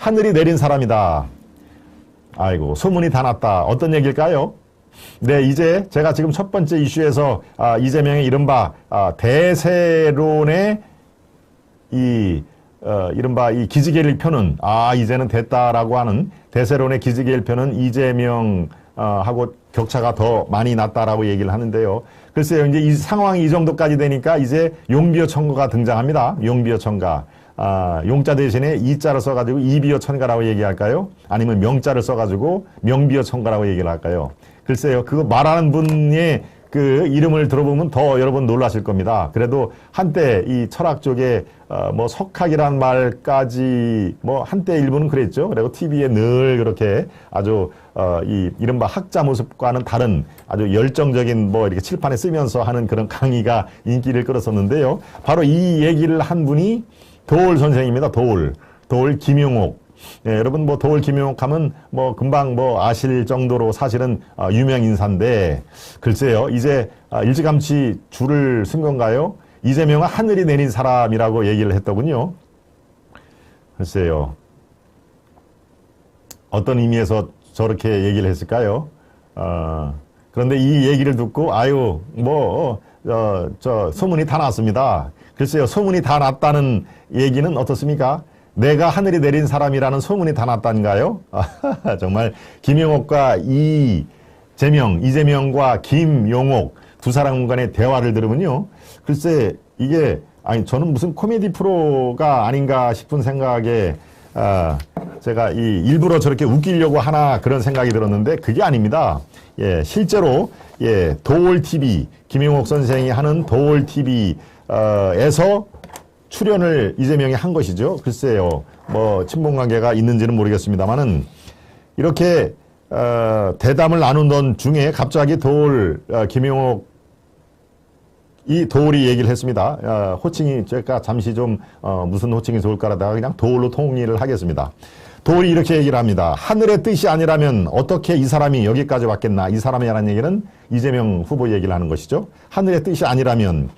하늘이 내린 사람이다. 아이고 소문이 다 났다. 어떤 얘기일까요? 네, 이제 제가 지금 첫 번째 이슈에서 아, 이재명의 이른바 아, 대세론의 이 어, 이른바 이 기지개를 펴는 아 이제는 됐다라고 하는 대세론의 기지개를 펴는 이재명 어, 하고 격차가 더 많이 났다라고 얘기를 하는데요. 글쎄요, 이제 이 상황이 이 정도까지 되니까 이제 용비어 청가가 등장합니다. 용비어 청가. 아, 용자 대신에 이자를 써가지고 이비어 천가라고 얘기할까요? 아니면 명자를 써가지고 명비어 천가라고 얘기를 할까요? 글쎄요, 그거 말하는 분의 그 이름을 들어보면 더 여러분 놀라실 겁니다. 그래도 한때 이 철학 쪽에 어, 뭐 석학이란 말까지 뭐 한때 일부는 그랬죠. 그리고 TV에 늘 그렇게 아주 어, 이 이른바 학자 모습과는 다른 아주 열정적인 뭐 이렇게 칠판에 쓰면서 하는 그런 강의가 인기를 끌었었는데요. 바로 이 얘기를 한 분이 도울 선생입니다. 도울. 도울 김용옥. 예, 여러분 뭐 도울 김용옥 하면 뭐 금방 뭐 아실 정도로 사실은 어, 유명 인사인데 글쎄요. 이제 아, 일찌감치 줄을 쓴 건가요? 이재명은 하늘이 내린 사람이라고 얘기를 했더군요. 글쎄요. 어떤 의미에서 저렇게 얘기를 했을까요? 어, 그런데 이 얘기를 듣고 아유 뭐 어, 저 소문이 다 났습니다. 글쎄요 소문이 다 났다는 얘기는 어떻습니까? 내가 하늘이 내린 사람이라는 소문이 다 났다는가요? 정말 김용옥과 이재명, 이재명과 김용옥 두 사람 간의 대화를 들으면요. 글쎄 이게 아니 저는 무슨 코미디 프로가 아닌가 싶은 생각에 아, 제가 이 일부러 저렇게 웃기려고 하나 그런 생각이 들었는데 그게 아닙니다. 예, 실제로 예, 도올 TV 김용옥 선생이 하는 도올 TV에서 출연을 이재명이 한 것이죠. 글쎄요, 뭐 친분 관계가 있는지는 모르겠습니다만은 이렇게 어, 대담을 나누던 중에 갑자기 도올 어, 김용옥 이 도울이 얘기를 했습니다. 어, 호칭이 제가 잠시 좀 어, 무슨 호칭이 좋을까라다가 그냥 도울로 통일을 하겠습니다. 도울이 이렇게 얘기를 합니다. 하늘의 뜻이 아니라면 어떻게 이 사람이 여기까지 왔겠나? 이 사람이라는 얘기는 이재명 후보 얘기를 하는 것이죠. 하늘의 뜻이 아니라면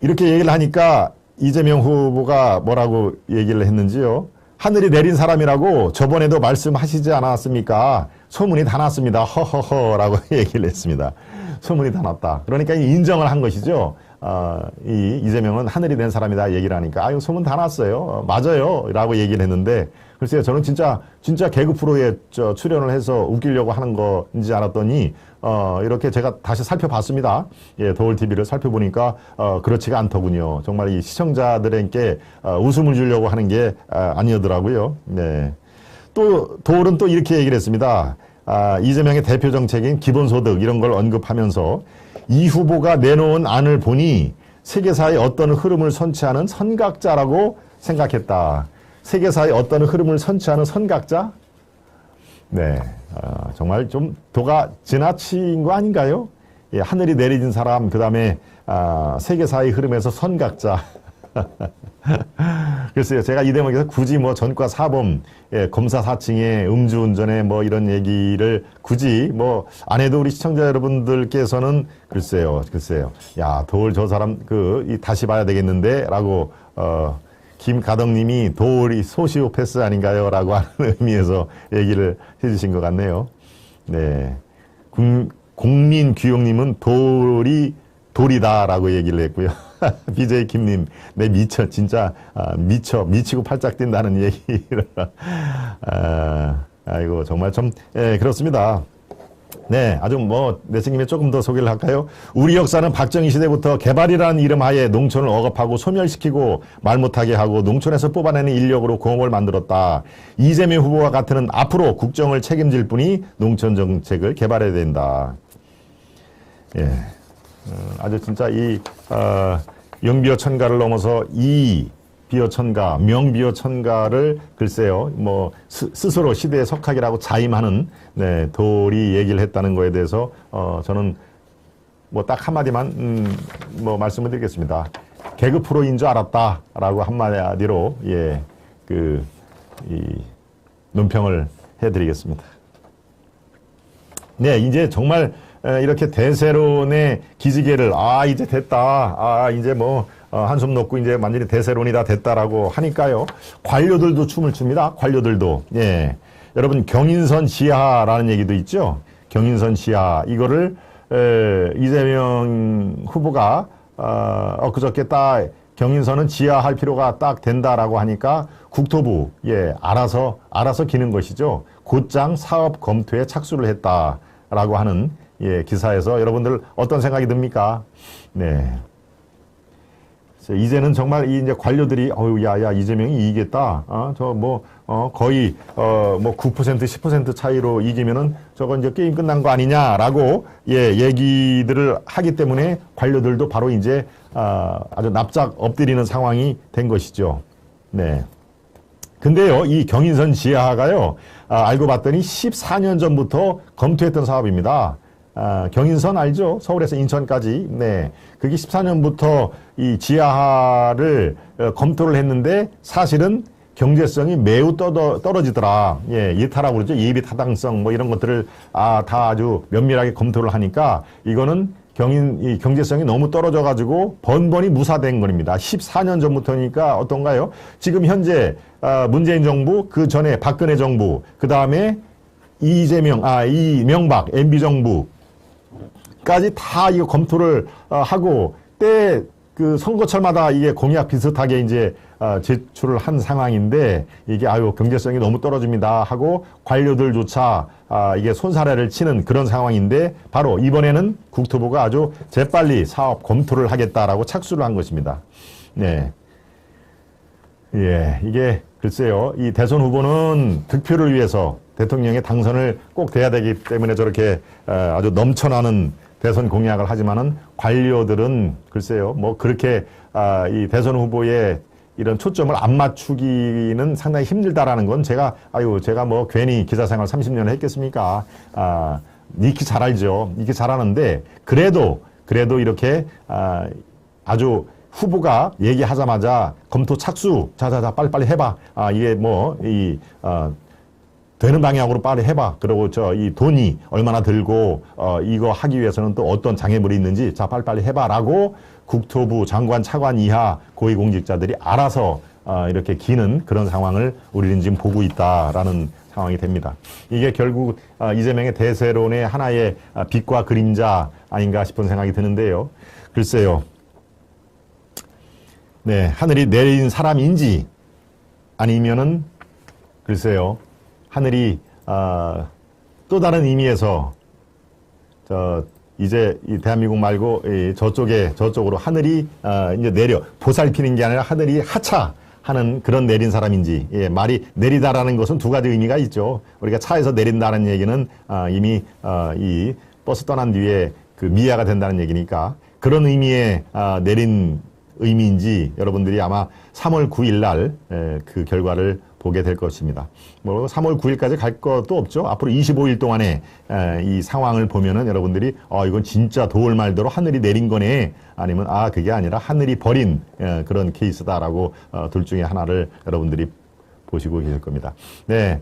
이렇게 얘기를 하니까 이재명 후보가 뭐라고 얘기를 했는지요. 하늘이 내린 사람이라고 저번에도 말씀하시지 않았습니까? 소문이 다 났습니다. 허허허라고 얘기를 했습니다. 소문이 다 났다. 그러니까 인정을 한 것이죠. 어, 이 이재명은 하늘이 된 사람이다 얘기를 하니까 아유 소문 다 났어요. 어, 맞아요라고 얘기를 했는데 글쎄요 저는 진짜 진짜 개그 프로에 저 출연을 해서 웃기려고 하는 건지 알았더니 어, 이렇게 제가 다시 살펴봤습니다. 예, 도울 TV를 살펴보니까 어, 그렇지가 않더군요. 정말 이 시청자들에게 어, 웃음을 주려고 하는 게 아, 아니었더라고요. 네. 또 도울은 또 이렇게 얘기를 했습니다. 아, 이재명의 대표 정책인 기본소득 이런 걸 언급하면서 이 후보가 내놓은 안을 보니 세계사의 어떤 흐름을 선취하는 선각자라고 생각했다. 세계사의 어떤 흐름을 선취하는 선각자? 네, 어, 정말 좀 도가 지나친 거 아닌가요? 예, 하늘이 내리진 사람, 그 다음에 아, 세계사의 흐름에서 선각자. 글쎄요, 제가 이 대목에서 굳이 뭐 전과 사범, 예, 검사 사칭에 음주운전에 뭐 이런 얘기를 굳이 뭐 안 해도 우리 시청자 여러분들께서는 글쎄요, 글쎄요. 야, 도울 저 사람 그, 이 다시 봐야 되겠는데? 라고, 어, 김가덕님이 도울이 소시오 패스 아닌가요? 라고 하는 의미에서 얘기를 해주신 것 같네요. 네. 국민 귀용님은 돌이 돌이다라고 얘기를 했고요. BJ 김님, 내 미쳐, 진짜, 아, 미쳐, 미치고 팔짝 뛴다는 얘기를. 아, 아이고, 정말 좀, 예, 그렇습니다. 네, 아주 뭐, 내생김에 조금 더 소개를 할까요? 우리 역사는 박정희 시대부터 개발이라는 이름 하에 농촌을 억압하고 소멸시키고 말 못하게 하고 농촌에서 뽑아내는 인력으로 공업을 만들었다. 이재명 후보와 같은 앞으로 국정을 책임질 분이 농촌 정책을 개발해야 된다. 예. 어, 아주 진짜 이 어, 영비어 천가를 넘어서 이 비어 천가, 명비어 천가를 글쎄요, 뭐 스, 스로 시대의 석학이라고 자임하는 네, 돌이 얘기를 했다는 거에 대해서 어, 저는 뭐 딱 한마디만 음, 뭐 말씀을 드리겠습니다. 개그 프로인 줄 알았다라고 한마디로 예, 그 이 논평을 해드리겠습니다. 네, 이제 정말 이렇게 대세론의 기지개를 아 이제 됐다 아 이제 뭐 어, 한숨 놓고 이제 완전히 대세론이 다 됐다라고 하니까요. 관료들도 춤을 춥니다. 관료들도. 예. 여러분 경인선 지하라는 얘기도 있죠. 경인선 지하 이거를 에, 이재명 후보가 어, 엊그저께 딱 경인선은 지하할 필요가 딱 된다라고 하니까 국토부 예 알아서 알아서 기는 것이죠. 곧장 사업 검토에 착수를 했다라고 하는 예 기사에서 여러분들 어떤 생각이 듭니까? 네. 이제는 정말 이 이제 관료들이 어유 야야 이재명이 이기겠다. 어저뭐 어, 거의 어, 뭐9% 10% 차이로 이기면은 저건 이제 게임 끝난 거 아니냐라고 예 얘기들을 하기 때문에 관료들도 바로 이제 아, 아주 납작 엎드리는 상황이 된 것이죠. 네. 근데요, 이 경인선 지하가요, 아, 알고 봤더니 14년 전부터 검토했던 사업입니다. 아, 경인선 알죠? 서울에서 인천까지. 네. 그게 14년부터 이 지하를 어, 검토를 했는데 사실은 경제성이 매우 떨어지더라. 예, 예타라고 그러죠. 예비 타당성 뭐 이런 것들을 아, 다 아주 면밀하게 검토를 하니까 이거는 경인 이 경제성이 너무 떨어져 가지고 번번이 무사된 겁니다. 14년 전부터니까 어떤가요? 지금 현재 아, 문재인 정부 그 전에 박근혜 정부 그 다음에 이재명 아 이명박 MB 정부 까지 다 이거 검토를 어, 하고 때 그 선거철마다 이게 공약 비슷하게 이제 어, 제출을 한 상황인데 이게 아유 경제성이 너무 떨어집니다 하고 관료들조차 아, 이게 손사래를 치는 그런 상황인데 바로 이번에는 국토부가 아주 재빨리 사업 검토를 하겠다라고 착수를 한 것입니다. 네. 예, 이게 글쎄요. 이 대선 후보는 득표를 위해서 대통령의 당선을 꼭 돼야 되기 때문에 저렇게 어, 아주 넘쳐나는 대선 공약을 하지만은 관료들은 글쎄요. 뭐 그렇게 아, 이 대선 후보의 이런 초점을 안 맞추기는 상당히 힘들다라는 건 제가 아유 제가 뭐 괜히 기자 생활 30년을 했겠습니까? 아, 익히 잘 알죠. 익히 잘 아는데 그래도 그래도 이렇게 아, 아주 후보가 얘기하자마자 검토 착수 자자자 빨리빨리 해봐. 아 이게 뭐이 어, 되는 방향으로 빨리 해봐. 그리고 저 이 돈이 얼마나 들고 어 이거 하기 위해서는 또 어떤 장애물이 있는지 자 빨리빨리 해봐라고 국토부 장관 차관 이하 고위공직자들이 알아서 어, 이렇게 기는 그런 상황을 우리는 지금 보고 있다라는 상황이 됩니다. 이게 결국 어, 이재명의 대세론의 하나의 어, 빛과 그림자 아닌가 싶은 생각이 드는데요. 글쎄요. 네, 하늘이 내린 사람인지 아니면은 글쎄요. 하늘이 어, 또 다른 의미에서 저 이제 이 대한민국 말고 이 저쪽에 저쪽으로 하늘이 어, 이제 내려 보살피는 게 아니라 하늘이 하차 하는 그런 내린 사람인지 예, 말이 내리다라는 것은 두 가지 의미가 있죠. 우리가 차에서 내린다는 얘기는 어, 이미 어, 이 버스 떠난 뒤에 그 미아가 된다는 얘기니까 그런 의미의 어, 내린 의미인지 여러분들이 아마 3월 9일 날 그 결과를 보게 될 것입니다. 뭐 3월 9일까지 갈 것도 없죠. 앞으로 25일 동안에 이 상황을 보면은 여러분들이 어 이건 진짜 도울 말대로 하늘이 내린 거네. 아니면 아 그게 아니라 하늘이 버린 그런 케이스다라고 어, 둘 중에 하나를 여러분들이 보시고 계실 겁니다. 네.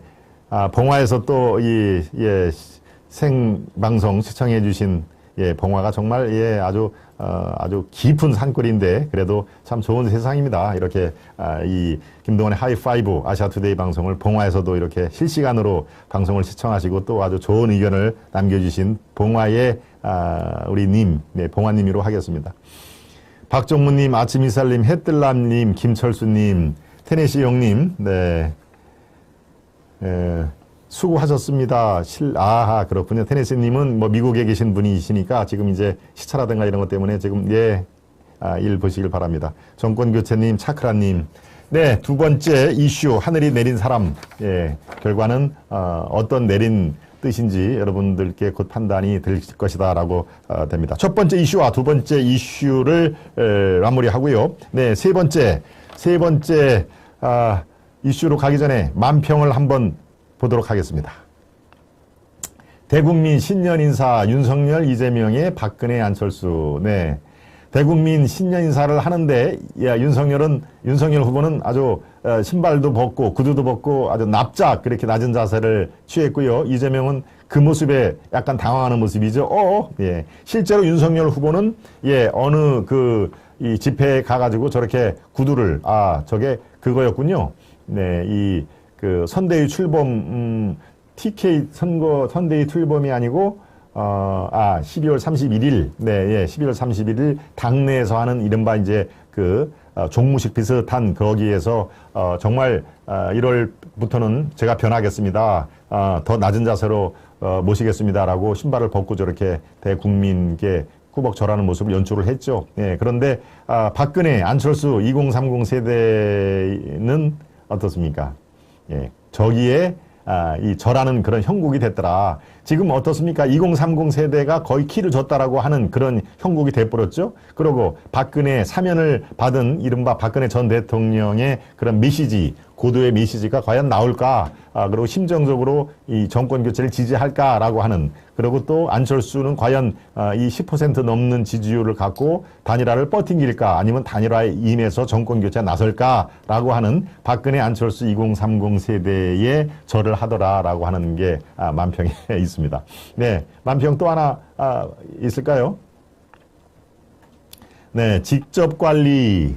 아, 봉화에서 또이 예, 생방송 시청해 주신 예, 봉화가 정말 예, 아주 어, 아주 깊은 산골인데 그래도 참 좋은 세상입니다. 이렇게 아, 이 김동원의 하이파이브 아시아투데이 방송을 봉화에서도 이렇게 실시간으로 방송을 시청하시고 또 아주 좋은 의견을 남겨주신 봉화의 아, 우리 님, 네, 봉화님으로 하겠습니다. 박정무님, 아침 이살님, 햇들남님, 김철수님, 테네시 형님, 네. 에, 수고하셨습니다. 실, 아하, 그렇군요. 테네시님은 뭐 미국에 계신 분이시니까 지금 이제 시차라든가 이런 것 때문에 지금, 예, 아, 일 보시길 바랍니다. 정권교체님, 차크라님. 네, 두 번째 이슈, 하늘이 내린 사람. 예, 결과는, 어, 어떤 내린 뜻인지 여러분들께 곧 판단이 될 것이다 라고 어, 됩니다. 첫 번째 이슈와 두 번째 이슈를 에, 마무리하고요. 네, 세 번째, 세 번째, 아, 이슈로 가기 전에 만평을 한번 보도록 하겠습니다. 대국민 신년 인사 윤석열, 이재명의 박근혜, 안철수. 네. 대국민 신년 인사를 하는데 야, 윤석열은 윤석열 후보는 아주 어, 신발도 벗고 구두도 벗고 아주 납작 그렇게 낮은 자세를 취했고요. 이재명은 그 모습에 약간 당황하는 모습이죠. 어, 예. 실제로 윤석열 후보는 예, 어느 그 이 집회에 가가지고 저렇게 구두를 아 저게 그거였군요. 네, 이 그 선대위 출범 음, TK 선거 선대위 출범이 아니고 어, 아, 12월 31일, 네, 예, 12월 31일 당내에서 하는 이른바 이제 그 어, 종무식 비슷한 거기에서 어, 정말 어, 1월부터는 제가 변하겠습니다. 어, 더 낮은 자세로 어, 모시겠습니다라고 신발을 벗고 저렇게 대국민께 꾸벅 절하는 모습을 연출을 했죠. 예, 그런데 아, 박근혜, 안철수 2030 세대는 어떻습니까? 예, 저기에 아, 이 절하는 그런 형국이 됐더라. 지금 어떻습니까? 2030 세대가 거의 키를 줬다라고 하는 그런 형국이 돼버렸죠. 그리고 박근혜 사면을 받은 이른바 박근혜 전 대통령의 그런 메시지, 고도의 메시지가 과연 나올까? 아, 그리고 심정적으로 이 정권 교체를 지지할까라고 하는 그리고 또 안철수는 과연 아, 이10% 넘는 지지율을 갖고 단일화를 뻗팅길까 아니면 단일화에 임해서 정권 교체에 나설까라고 하는 박근혜 안철수 2030 세대의 절을 하더라라고 하는 게 아, 만평에 있습니다. 네, 만평 또 하나 아, 있을까요? 네, 직접 관리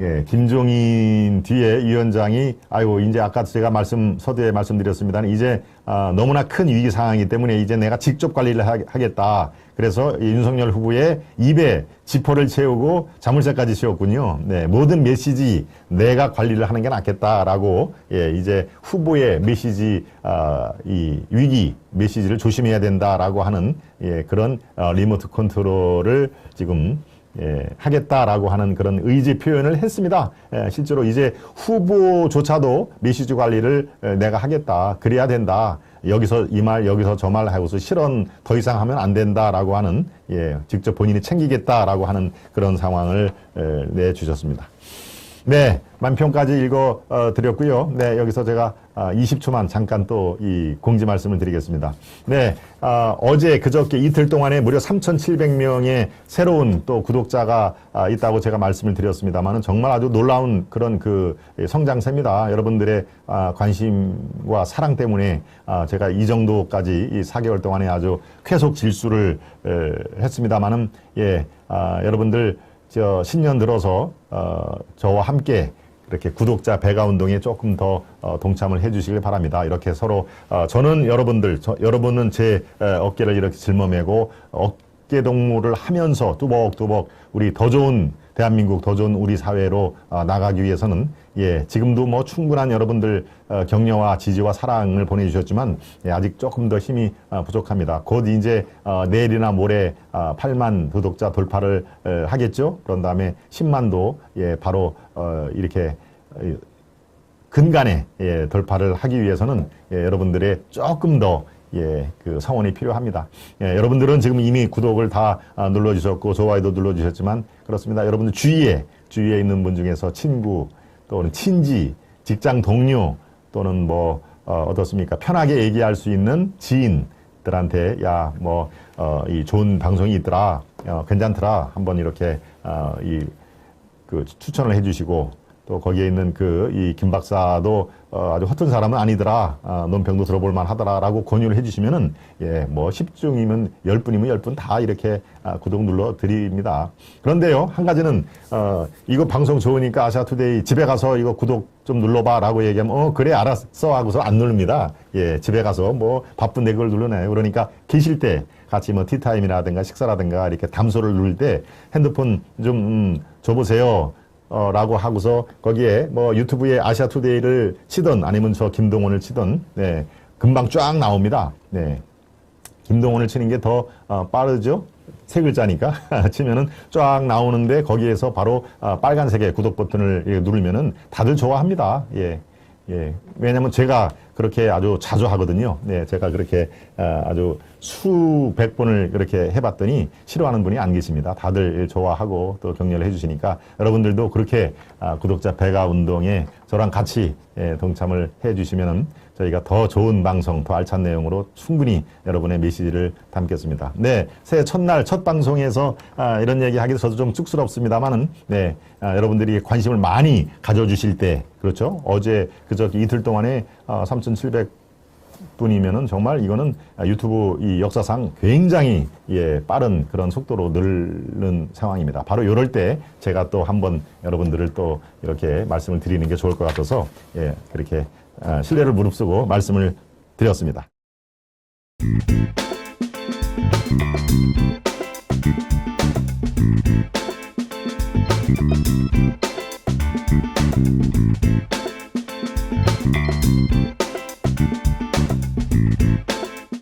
예, 김종인 뒤에 위원장이 아이고 이제 아까 제가 말씀 서두에 말씀드렸습니다는 이제 아, 너무나 큰 위기 상황이기 때문에 이제 내가 직접 관리를 하, 겠다 그래서 윤석열 후보의 입에 지퍼를 채우고 자물쇠까지 씌웠군요. 네, 모든 메시지 내가 관리를 하는 게 낫겠다라고 예, 이제 후보의 메시지 아, 이 위기 메시지를 조심해야 된다라고 하는 예, 그런 어, 리모트 컨트롤을 지금 예, 하겠다라고 하는 그런 의지 표현을 했습니다. 예, 실제로 이제 후보조차도 메시지 관리를 예, 내가 하겠다. 그래야 된다. 여기서 이 말, 여기서 저 말 하고서 실언 더 이상 하면 안 된다라고 하는, 예, 직접 본인이 챙기겠다라고 하는 그런 상황을 예, 내주셨습니다. 네, 만평까지 읽어 어, 드렸고요. 네, 여기서 제가 아, 20초만 잠깐 또 이 공지 말씀을 드리겠습니다. 네, 아, 어제 그저께 이틀 동안에 무려 3,700명의 새로운 또 구독자가 아, 있다고 제가 말씀을 드렸습니다만은 정말 아주 놀라운 그런 그 성장세입니다. 여러분들의 아, 관심과 사랑 때문에 아, 제가 이 정도까지 이 4개월 동안에 아주 쾌속 질수를 에, 했습니다만은 예, 아, 여러분들 저 신년 들어서 어, 저와 함께 이렇게 구독자 배가 운동에 조금 더 어, 동참을 해주시길 바랍니다. 이렇게 서로 어, 저는 여러분들, 저, 여러분은 제 에, 어깨를 이렇게 짊어매고 어깨 동무를 하면서 뚜벅뚜벅 우리 더 좋은 대한민국 더 좋은 우리 사회로 어, 나가기 위해서는 예 지금도 뭐 충분한 여러분들 어, 격려와 지지와 사랑을 보내주셨지만 예, 아직 조금 더 힘이 어, 부족합니다. 곧 이제 어, 내일이나 모레 어, 8만 구독자 돌파를 어, 하겠죠. 그런 다음에 10만도 예 바로 어, 이렇게 어, 근간에 예, 돌파를 하기 위해서는 예, 여러분들의 조금 더 예, 그 성원이 필요합니다. 예, 여러분들은 지금 이미 구독을 다 아, 눌러주셨고 좋아요도 눌러주셨지만 그렇습니다. 여러분들 주위에 주위에 있는 분 중에서 친구 또는 친지, 직장 동료 또는 뭐 어, 어떻습니까? 편하게 얘기할 수 있는 지인들한테 야 뭐 어, 이 좋은 방송이 있더라, 어, 괜찮더라 한번 이렇게 어, 이그 추천을 해주시고 또 거기에 있는 그 이 김 박사도 어, 아주 허튼 사람은 아니더라. 아, 논평도 들어볼 만하더라라고 권유를 해주시면은 예, 뭐 10중이면 10분이면 10분 다 이렇게 아, 구독 눌러 드립니다. 그런데요, 한 가지는 어, 이거 방송 좋으니까 아시아투데이 집에 가서 이거 구독 좀 눌러봐라고 얘기하면 어 그래 알았어 하고서 안 누릅니다. 예, 집에 가서 뭐 바쁜데 그걸 눌러내요. 그러니까 계실 때 같이 뭐 티타임이라든가 식사라든가 이렇게 담소를 누를 때 핸드폰 좀 음, 줘보세요. 어, 라고 하고서 거기에 뭐 유튜브에 아시아 투데이를 치던 아니면 저 김동원을 치던 네, 금방 쫙 나옵니다. 네. 김동원을 치는 게더 어, 빠르죠? 세 글자니까 치면은 쫙 나오는데 거기에서 바로 어, 빨간색의 구독 버튼을 누르면은 다들 좋아합니다. 예. 예. 왜냐면 제가 그렇게 아주 자주 하거든요. 네, 제가 그렇게 아, 아주 수백 번을 그렇게 해봤더니 싫어하는 분이 안 계십니다. 다들 좋아하고 또 격려를 해주시니까 여러분들도 그렇게 아, 구독자 배가 운동에 저랑 같이 예, 동참을 해주시면은 저희가 더 좋은 방송, 더 알찬 내용으로 충분히 여러분의 메시지를 담겠습니다. 네, 새해 첫날 첫 방송에서 아, 이런 얘기 하기도 저도 좀 쑥스럽습니다만은 네, 아, 여러분들이 관심을 많이 가져주실 때 그렇죠. 어제 그저 이틀 동안에 아, 3,700 분이면은 정말 이거는 유튜브 이 역사상 굉장히 예, 빠른 그런 속도로 늘는 상황입니다. 바로 이럴 때 제가 또 한번 여러분들을 또 이렇게 말씀을 드리는 게 좋을 것 같아서 예, 그렇게 아, 아, 신뢰를 무릅쓰고 말씀을 드렸습니다.